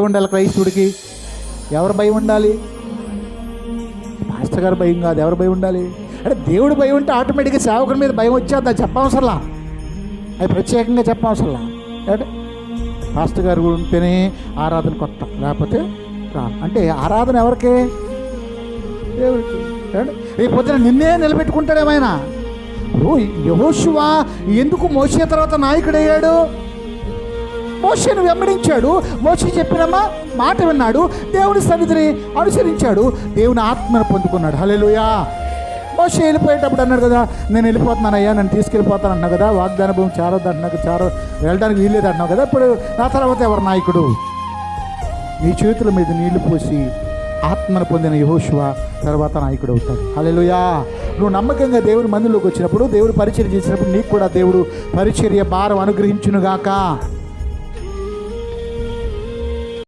ఉండాలి క్రైస్తుడికి. ఎవరు భయం ఉండాలి మాస్టర్ గారు భయం కాదు ఎవరు భయం ఉండాలి అంటే దేవుడు భయం ఉంటే ఆటోమేటిక్గా సేవకుడి మీద భయం వచ్చేద్దా చెప్పవసరలా. అది ప్రత్యేకంగా చెప్పవసరలా. అంటే మాస్టర్ గారు ఉంటేనే ఆరాధన కొత్త లేకపోతే రా అంటే ఆరాధన ఎవరికి? దేవుడికి. ఏమండి? రేపు పొద్దున నిన్నే నిలబెట్టుకుంటాడేమైనా ఓ యహోశువ ఎందుకు మోసే తర్వాత నాయకుడయ్యాడు? మోషను వెంబడించాడు. మోషే చెప్పినమ్మా మాట విన్నాడు. దేవుని సన్నిధిని అనుసరించాడు. దేవుని ఆత్మను పొందుకున్నాడు. హల్లెలూయా. మోషే వెళ్ళిపోయేటప్పుడు అన్నాడు కదా నేను వెళ్ళిపోతున్నానయ్యా నన్ను తీసుకెళ్ళిపోతాను అన్నావు కదా వాగ్దాన భూమి చారొద్దు అంటున్నావు చారో వెళ్ళడానికి వీల్లేదు అన్నావు కదా ఇప్పుడు నా తర్వాత ఎవరు నాయకుడు? నీ చేతుల మీద నీళ్ళు పోసి ఆత్మను పొందిన యహోశివ తర్వాత నాయకుడు అవుతాడు. హల్లెలూయా. నువ్వు నమ్మకంగా దేవుని మందిలోకి వచ్చినప్పుడు దేవుడు పరిచర్య చేసినప్పుడు నీకు కూడా దేవుడు పరిచర్య భారం అనుగ్రహించునుగాక.